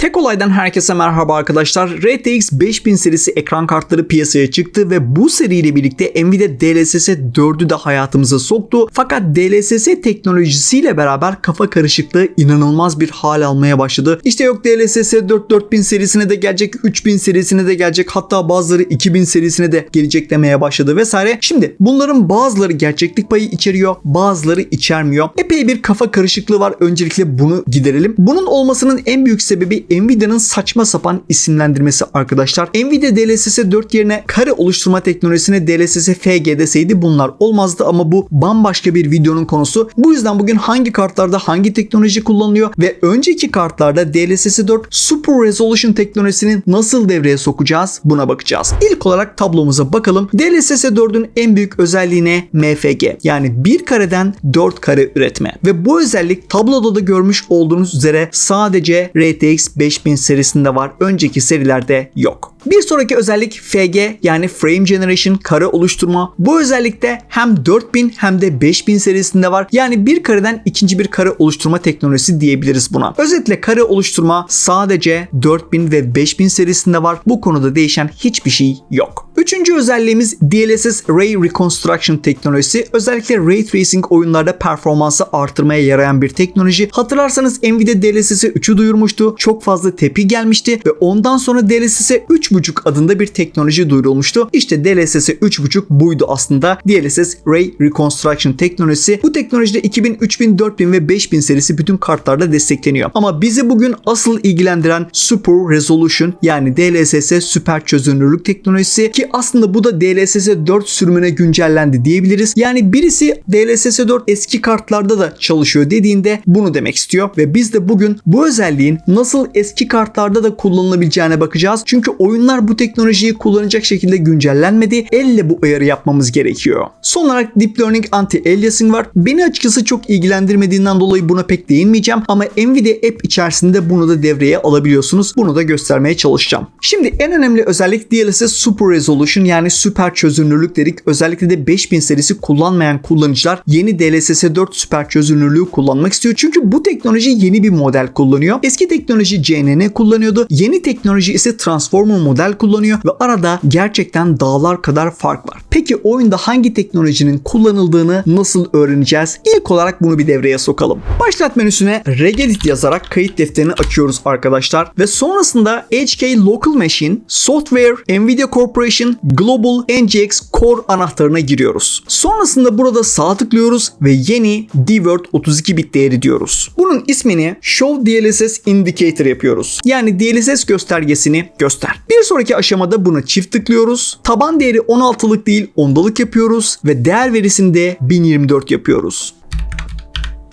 Tek olaydan herkese merhaba arkadaşlar. RTX 5000 serisi ekran kartları piyasaya çıktı ve bu seriyle birlikte Nvidia DLSS 4'ü de hayatımıza soktu. Fakat DLSS teknolojisiyle beraber kafa karışıklığı inanılmaz bir hal almaya başladı. İşte yok DLSS 4 4000 serisine de gelecek, 3000 serisine de gelecek, hatta bazıları 2000 serisine de gelecek demeye başladı vesaire. Şimdi bunların bazıları gerçeklik payı içeriyor, bazıları içermiyor. Epey bir kafa karışıklığı var. Öncelikle bunu giderelim. Bunun olmasının en büyük sebebi Nvidia'nın saçma sapan isimlendirmesi arkadaşlar. Nvidia DLSS 4 yerine kare oluşturma teknolojisine DLSS FG deseydi bunlar olmazdı ama bu bambaşka bir videonun konusu. Bu yüzden bugün hangi kartlarda hangi teknoloji kullanılıyor ve önceki kartlarda DLSS 4 Super Resolution teknolojisini nasıl devreye sokacağız buna bakacağız. İlk olarak tablomuza bakalım. DLSS 4'ün en büyük özelliğine MFG yani bir kareden 4 kare üretme ve bu özellik tabloda da görmüş olduğunuz üzere sadece RTX 5000 serisinde var. Önceki serilerde yok. Bir sonraki özellik FG yani Frame Generation kare oluşturma. Bu özellikte hem 4000 hem de 5000 serisinde var. Yani bir kareden ikinci bir kare oluşturma teknolojisi diyebiliriz buna. Özetle kare oluşturma sadece 4000 ve 5000 serisinde var. Bu konuda değişen hiçbir şey yok. Üçüncü özelliğimiz DLSS Ray Reconstruction teknolojisi. Özellikle Ray Tracing oyunlarda performansı artırmaya yarayan bir teknoloji. Hatırlarsanız Nvidia DLSS 3'ü duyurmuştu. Çok fazla tepki gelmişti ve ondan sonra DLSS 3.5 adında bir teknoloji duyurulmuştu. İşte DLSS 3.5 buydu aslında. DLSS Ray Reconstruction teknolojisi. Bu teknolojide 2000, 3000, 4000 ve 5000 serisi bütün kartlarda destekleniyor. Ama bizi bugün asıl ilgilendiren Super Resolution yani DLSS süper çözünürlük teknolojisi ki aslında bu da DLSS 4 sürümüne güncellendi diyebiliriz. Yani birisi DLSS 4 eski kartlarda da çalışıyor dediğinde bunu demek istiyor ve biz de bugün bu özelliğin nasıl eski kartlarda da kullanılabileceğine bakacağız. Çünkü oyunlar bu teknolojiyi kullanacak şekilde güncellenmedi. Elle bu ayarı yapmamız gerekiyor. Son olarak Deep Learning Anti-Aliasing var. Beni açıkçası çok ilgilendirmediğinden dolayı buna pek değinmeyeceğim ama Nvidia App içerisinde bunu da devreye alabiliyorsunuz. Bunu da göstermeye çalışacağım. Şimdi en önemli özellik DLSS Super Resolution yani süper çözünürlük dedik. Özellikle de 5000 serisi kullanmayan kullanıcılar yeni DLSS 4 süper çözünürlüğü kullanmak istiyor. Çünkü bu teknoloji yeni bir model kullanıyor. Eski teknoloji CNN kullanıyordu. Yeni teknoloji ise Transformer model kullanıyor ve arada gerçekten dağlar kadar fark var. Peki oyunda hangi teknolojinin kullanıldığını nasıl öğreneceğiz? İlk olarak bunu bir devreye sokalım. Başlat menüsüne regedit yazarak kayıt defterini açıyoruz arkadaşlar ve sonrasında HK Local Machine, Software, Nvidia Corporation, Global NGX Core anahtarına giriyoruz. Sonrasında burada sağ tıklıyoruz ve yeni DWORD 32 bit değeri diyoruz. Bunun ismini Show DLSS Indicator yapıyoruz. Yani DLSS göstergesini göster. Bir sonraki aşamada buna çift tıklıyoruz. Taban değeri 16'lık değil 10'dalık yapıyoruz ve değer verisini de 1024 yapıyoruz.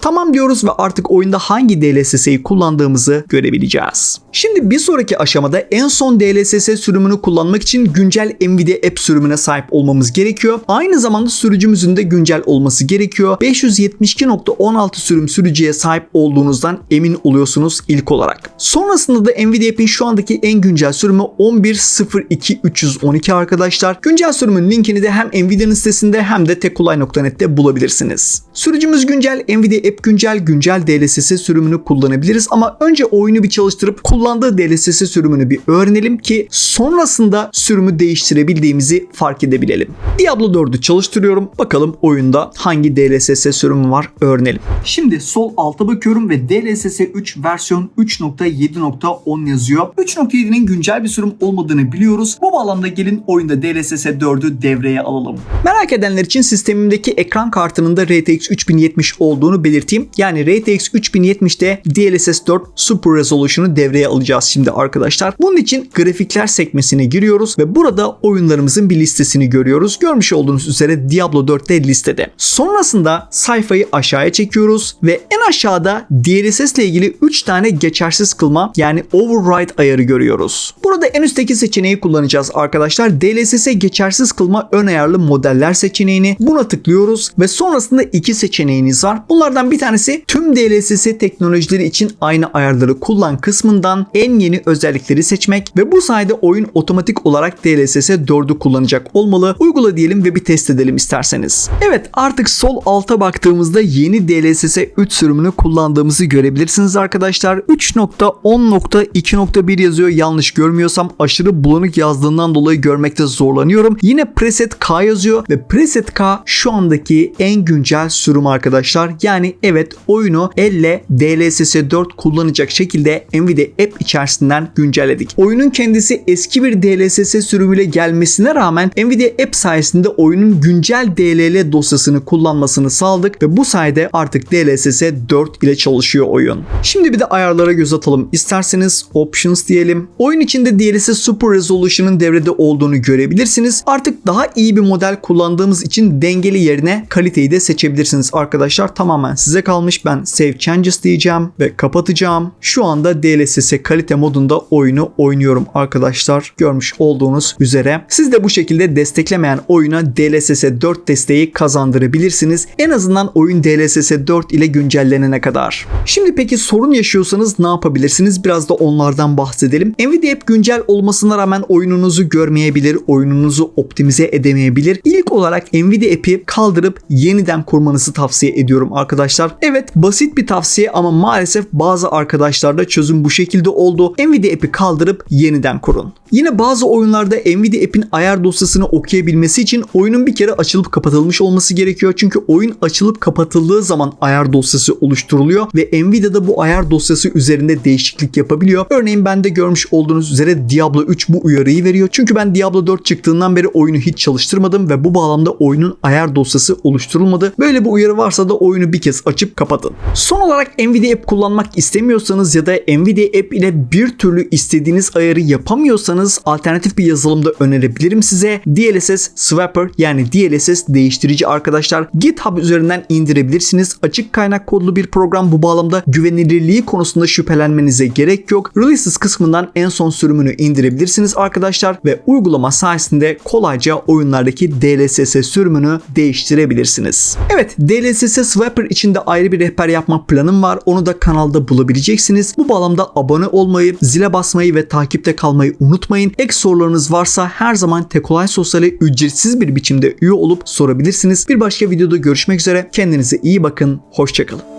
Tamam diyoruz ve artık oyunda hangi DLSS'yi kullandığımızı görebileceğiz. Şimdi bir sonraki aşamada en son DLSS sürümünü kullanmak için güncel Nvidia App sürümüne sahip olmamız gerekiyor. Aynı zamanda sürücümüzün de güncel olması gerekiyor. 572.16 sürüm sürücüye sahip olduğunuzdan emin oluyorsunuz ilk olarak. Sonrasında da Nvidia App'in şu andaki en güncel sürümü 11.02.312 arkadaşlar. Güncel sürümün linkini de hem Nvidia'nın sitesinde hem de tekulay.net'te bulabilirsiniz. Sürücümüz güncel, Nvidia App güncel, güncel DLSS sürümünü kullanabiliriz ama önce oyunu bir çalıştırıp kullandığı DLSS sürümünü bir öğrenelim ki sonrasında sürümü değiştirebildiğimizi fark edebilelim. Diablo 4'ü çalıştırıyorum. Bakalım oyunda hangi DLSS sürümü var öğrenelim. Şimdi sol alta bakıyorum ve DLSS 3 versiyon 3.7.10 yazıyor. 3.7'nin güncel bir sürüm olmadığını biliyoruz. Bu bağlamda gelin oyunda DLSS 4'ü devreye alalım. Merak edenler için sistemimdeki ekran kartının da RTX 3070 olduğunu belirteyim. Yani RTX 3070'te DLSS 4 Super Resolution'u devreye alacağız şimdi arkadaşlar. Bunun için grafikler sekmesine giriyoruz ve burada oyunlarımızın bir listesini görüyoruz. Görmüş olduğunuz üzere Diablo 4'te listede. Sonrasında sayfayı aşağıya çekiyoruz ve en aşağıda DLSS ile ilgili 3 tane geçersiz kılma yani override ayarı görüyoruz. Burada en üstteki seçeneği kullanacağız arkadaşlar. DLSS'e geçersiz kılma ön ayarlı modeller seçeneğini buna tıklıyoruz ve sonrasında iki seçeneğiniz var. Bunlardan bir tanesi tüm DLSS teknolojileri için aynı ayarları kullan kısmından en yeni özellikleri seçmek ve bu sayede oyun otomatik olarak DLSS 4'ü kullanacak olmalı. Uygula diyelim ve bir test edelim isterseniz. Evet artık sol alta baktığımızda yeni DLSS 3 sürümünü kullandığımızı görebilirsiniz arkadaşlar. 3.10.2.1 yazıyor yanlış görmüyorsam aşırı bulanık yazdığından dolayı görmekte zorlanıyorum. Yine preset K yazıyor ve preset K şu andaki en güncel sürüm arkadaşlar. Yani evet oyunu elle DLSS 4 kullanacak şekilde Nvidia App içerisinden güncelledik. Oyunun kendisi eski bir DLSS sürümüyle gelmesine rağmen Nvidia App sayesinde oyunun güncel DLL dosyasını kullanmasını sağladık ve bu sayede artık DLSS 4 ile çalışıyor oyun. Şimdi bir de ayarlara göz atalım. İsterseniz Options diyelim. Oyun içinde DLSS Super Resolution'ın devrede olduğunu görebilirsiniz. Artık daha iyi bir model kullandığımız için dengeli yerine kaliteyi de seçebilirsiniz arkadaşlar. Tamamen size kalmış. Ben Save Changes diyeceğim ve kapatacağım. Şu anda DLSS kalite modunda oyunu oynuyorum arkadaşlar. Görmüş olduğunuz üzere. Siz de bu şekilde desteklemeyen oyuna DLSS 4 desteği kazandırabilirsiniz. En azından oyun DLSS 4 ile güncellenene kadar. Şimdi peki sorun yaşıyorsanız ne yapabilirsiniz? Biraz da onlardan bahsedelim. Nvidia App güncel olmasına rağmen oyununuzu görmeyebilir, oyununuzu optimize edemeyebilir. İlk olarak Nvidia App'i kaldırıp yeniden kurmanızı tavsiye ediyorum arkadaşlar. Evet basit bir tavsiye ama maalesef bazı arkadaşlarda çözüm bu şekilde oldu. Nvidia App'i kaldırıp yeniden kurun. Yine bazı oyunlarda Nvidia App'in ayar dosyasını okuyabilmesi için oyunun bir kere açılıp kapatılmış olması gerekiyor. Çünkü oyun açılıp kapatıldığı zaman ayar dosyası oluşturuluyor ve Nvidia da bu ayar dosyası üzerinde değişiklik yapabiliyor. Örneğin bende görmüş olduğunuz üzere Diablo 3 bu uyarıyı veriyor. Çünkü ben Diablo 4 çıktığından beri oyunu hiç çalıştırmadım ve bu bağlamda oyunun ayar dosyası oluşturulmadı. Böyle bir uyarı varsa da oyunu bir kez açıp kapatın. Son olarak Nvidia App kullanmak istemiyorsanız ya da Nvidia App ile bir türlü istediğiniz ayarı yapamıyorsanız alternatif bir yazılımda önerebilirim size. DLSS Swapper yani DLSS değiştirici arkadaşlar GitHub üzerinden indirebilirsiniz. Açık kaynak kodlu bir program bu bağlamda güvenilirliği konusunda şüphelenmenize gerek yok. Releases kısmından en son sürümünü indirebilirsiniz arkadaşlar ve uygulama sayesinde kolayca oyunlardaki DLSS sürümünü değiştirebilirsiniz. Evet DLSS Swapper için de ayrı bir rehber yapma planım var. Onu da kanalda bulabileceksiniz. Bu bağlamda abone olmayı, zile basmayı ve takipte kalmayı unutmayın. Ek sorularınız varsa her zaman Tekolay Sosyal'e ücretsiz bir biçimde üye olup sorabilirsiniz. Bir başka videoda görüşmek üzere. Kendinize iyi bakın. Hoşçakalın.